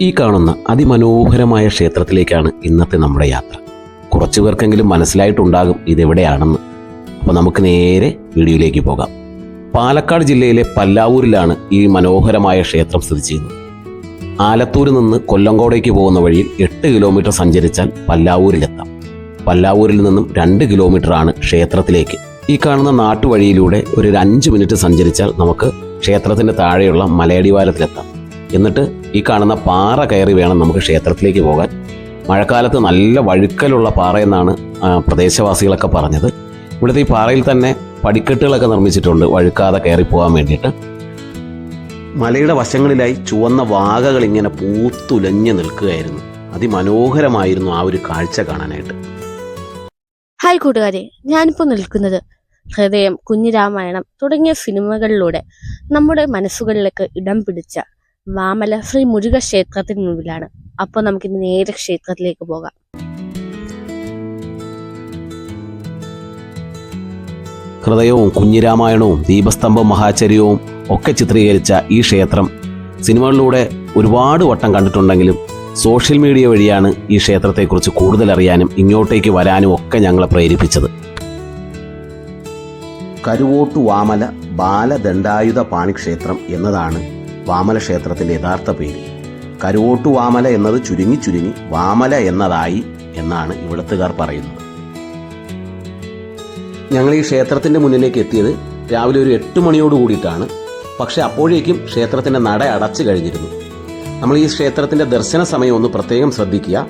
ഈ കാണുന്ന അതിമനോഹരമായ ക്ഷേത്രത്തിലേക്കാണ് ഇന്നത്തെ നമ്മുടെ യാത്ര. കുറച്ചു പേർക്കെങ്കിലും മനസ്സിലായിട്ടുണ്ടാകും ഇതെവിടെയാണെന്ന്. അപ്പോൾ നമുക്ക് നേരെ വീഡിയോയിലേക്ക് പോകാം. പാലക്കാട് ജില്ലയിലെ പല്ലാവൂരിലാണ് ഈ മനോഹരമായ ക്ഷേത്രം സ്ഥിതി ചെയ്യുന്നത്. ആലത്തൂരിൽ നിന്ന് കൊല്ലങ്കോടേക്ക് പോകുന്ന വഴിയിൽ എട്ട് കിലോമീറ്റർ സഞ്ചരിച്ചാൽ പല്ലാവൂരിലെത്താം. പല്ലാവൂരിൽ നിന്നും രണ്ട് കിലോമീറ്ററാണ് ക്ഷേത്രത്തിലേക്ക്. ഈ കാണുന്ന നാട്ടുവഴിയിലൂടെ ഒരു അഞ്ച് മിനിറ്റ് സഞ്ചരിച്ചാൽ നമുക്ക് ക്ഷേത്രത്തിന്റെ താഴെയുള്ള മലയടിവാരത്തിലെത്താം. എന്നിട്ട് ഈ കാണുന്ന പാറ കയറി വേണം നമുക്ക് ക്ഷേത്രത്തിലേക്ക് പോകാൻ. മഴക്കാലത്ത് നല്ല വഴുക്കലുള്ള പാറയെന്നാണ് പ്രദേശവാസികളൊക്കെ പറഞ്ഞത്. ഇവിടുത്തെ ഈ പാറയിൽ തന്നെ പടിക്കെട്ടുകളൊക്കെ നിർമ്മിച്ചിട്ടുണ്ട് വഴുക്കാതെ കയറിപ്പോകാൻ പോകാൻ വേണ്ടിയിട്ട്. മലയുടെ വശങ്ങളിലായി ചുവന്ന വാകകൾ ഇങ്ങനെ പൂത്തുലഞ്ഞു നിൽക്കുകയായിരുന്നു. അതിമനോഹരമായിരുന്നു ആ ഒരു കാഴ്ച കാണാനായിട്ട്. ഹായ് കൂട്ടുകാരെ ഞാനിപ്പോൾ നിൽക്കുന്നത് ഹൃദയം കുഞ്ഞിരാമായണം തുടങ്ങിയ സിനിമകളിലൂടെ നമ്മുടെ മനസ്സുകളിലേക്ക് ഇടം പിടിച്ച വാമല ശ്രീ മുരുക ക്ഷേത്രത്തിന് മുമ്പിലാണ്. അപ്പോൾ നമുക്കിന്ന് നേരെ ക്ഷേത്രത്തിലേക്ക് പോകാം. ഹൃദയവും കുഞ്ഞിരാമായണവും ദീപസ്തംഭം മഹാചര്യവും ഒക്കെ ചിത്രീകരിച്ച ഈ ക്ഷേത്രം സിനിമകളിലൂടെ ഒരുപാട് വട്ടം കണ്ടിട്ടുണ്ടെങ്കിലും സോഷ്യൽ മീഡിയ വഴിയാണ് ഈ ക്ഷേത്രത്തെക്കുറിച്ച് കൂടുതൽ അറിയാനും ഇങ്ങോട്ടേക്ക് വരാനും ഒക്കെ ഞങ്ങളെ പ്രേരിപ്പിച്ചത്. കരുവോട്ടു വാമല ബാലദണ്ഡായുധ പാണിക്ഷേത്രം എന്നതാണ് വാമല ക്ഷേത്രത്തിന്റെ യഥാർത്ഥ പേര്. കരുവോട്ടു വാമല എന്നത് ചുരുങ്ങി ചുരുങ്ങി വാമല എന്നതായി എന്നാണ് ഇവിടത്തുകാർ പറയുന്നത്. ഞങ്ങൾ ഈ ക്ഷേത്രത്തിന്റെ മുന്നിലേക്ക് എത്തിയത് രാവിലെ ഒരു എട്ട് മണിയോട് കൂടിയിട്ടാണ്. പക്ഷേ അപ്പോഴേക്കും ക്ഷേത്രത്തിന്റെ നട അടച്ചു കഴിഞ്ഞിരുന്നു. നമ്മൾ ഈ ക്ഷേത്രത്തിന്റെ ദർശന സമയം ഒന്ന് പ്രത്യേകം ശ്രദ്ധിക്കുക.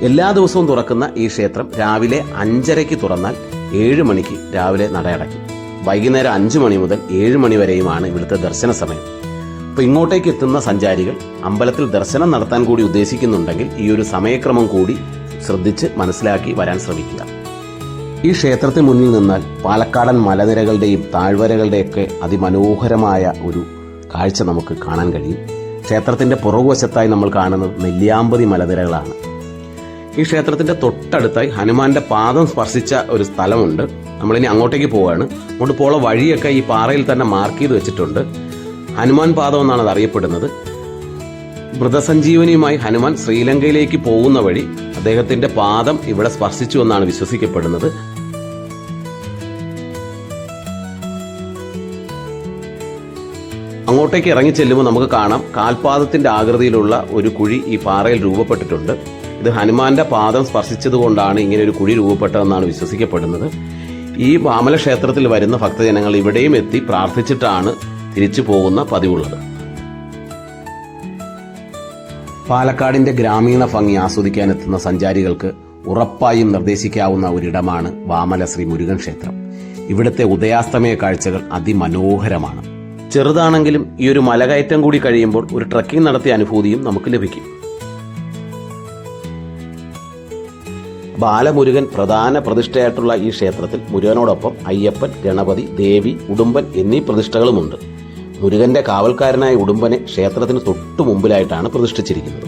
എല്ലാ ദിവസവും തുറക്കുന്ന ഈ ക്ഷേത്രം രാവിലെ അഞ്ചരയ്ക്ക് തുറന്നാൽ ഏഴ് മണിക്ക് രാവിലെ നട അടയ്ക്കും. വൈകുന്നേരം അഞ്ച് മണി മുതൽ ഏഴ് മണി വരെയുമാണ് ഇവിടുത്തെ ദർശന സമയം. അപ്പോൾ ഇങ്ങോട്ടേക്ക് എത്തുന്ന സഞ്ചാരികൾ അമ്പലത്തിൽ ദർശനം നടത്താൻ കൂടി ഉദ്ദേശിക്കുന്നുണ്ടെങ്കിൽ ഈ ഒരു സമയക്രമം കൂടി ശ്രദ്ധിച്ച് മനസ്സിലാക്കി വരാൻ ശ്രമിക്കുക. ഈ ക്ഷേത്രത്തിന് മുന്നിൽ നിന്നാൽ പാലക്കാടൻ മലനിരകളുടെയും താഴ്വരകളുടെയൊക്കെ അതിമനോഹരമായ ഒരു കാഴ്ച നമുക്ക് കാണാൻ കഴിയും. ക്ഷേത്രത്തിന്റെ പുറകുവശത്തായി നമ്മൾ കാണുന്നത് നെല്ലിയാമ്പതി മലനിരകളാണ്. ഈ ക്ഷേത്രത്തിന്റെ തൊട്ടടുത്തായി ഹനുമാന്റെ പാദം സ്പർശിച്ച ഒരു സ്ഥലമുണ്ട്. നമ്മളിനി അങ്ങോട്ടേക്ക് പോവുകയാണ് അങ്ങോട്ട് പോള വഴിയൊക്കെ ഈ പാറയിൽ തന്നെ മാർക്ക് ചെയ്ത് വെച്ചിട്ടുണ്ട്. ഹനുമാൻ പാദം എന്നാണ് അത് അറിയപ്പെടുന്നത് മൃതസഞ്ജീവനിയുമായി ഹനുമാൻ ശ്രീലങ്കയിലേക്ക് പോകുന്ന വഴി അദ്ദേഹത്തിന്റെ പാദം ഇവിടെ സ്പർശിച്ചു എന്നാണ് വിശ്വസിക്കപ്പെടുന്നത്. അങ്ങോട്ടേക്ക് ഇറങ്ങി ചെല്ലുമ്പോൾ നമുക്ക് കാണാം കാൽപാദത്തിന്റെ ആകൃതിയിലുള്ള ഒരു കുഴി ഈ പാറയിൽ രൂപപ്പെട്ടിട്ടുണ്ട്. ഇത് ഹനുമാന്റെ പാദം സ്പർശിച്ചതുകൊണ്ടാണ് ഇങ്ങനെ ഒരു കുഴി രൂപപ്പെട്ടതെന്നാണ് വിശ്വസിക്കപ്പെടുന്നത്. ഈ വാമല ക്ഷേത്രത്തിൽ വരുന്ന ഭക്തജനങ്ങൾ ഇവിടെയും എത്തി പ്രാർത്ഥിച്ചിട്ടാണ് തിരിച്ചു പോകുന്ന പതിവുള്ളത്. പാലക്കാടിന്റെ ഗ്രാമീണ ഭംഗി ആസ്വദിക്കാനെത്തുന്ന സഞ്ചാരികൾക്ക് ഉറപ്പായും നിർദ്ദേശിക്കാവുന്ന ഒരിടമാണ് വാമല ശ്രീ മുരുകൻ ക്ഷേത്രം. ഇവിടുത്തെ ഉദയാസ്തമയ കാഴ്ചകൾ അതിമനോഹരമാണ്. ചെറുതാണെങ്കിലും ഈ ഒരു മലകയറ്റം കൂടി കഴിയുമ്പോൾ ഒരു ട്രക്കിംഗ് നടത്തിയ അനുഭൂതിയും നമുക്ക് ലഭിക്കും. ബാലമുരുകൻ പ്രധാന പ്രതിഷ്ഠയായിട്ടുള്ള ഈ ക്ഷേത്രത്തിൽ മുരുകനോടൊപ്പം അയ്യപ്പൻ ഗണപതി ദേവി ഉടുമ്പൻ എന്നീ പ്രതിഷ്ഠകളുമുണ്ട്. മുരുകന്റെ കാവൽക്കാരനായ ഉടുമ്പനെ ക്ഷേത്രത്തിന് തൊട്ടു മുമ്പിലായിട്ടാണ് പ്രതിഷ്ഠിച്ചിരിക്കുന്നത്.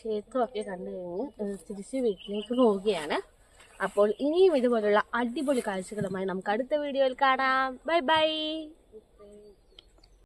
ക്ഷേത്രമൊക്കെ കണ്ടു കഴിഞ്ഞ് തിരിച്ച് വീട്ടിലേക്ക് പോവുകയാണ്. അപ്പോൾ ഇനിയും ഇതുപോലുള്ള അടിപൊളി കാഴ്ചകളുമായി നമുക്ക് അടുത്ത വീഡിയോയിൽ കാണാം. Bye bye.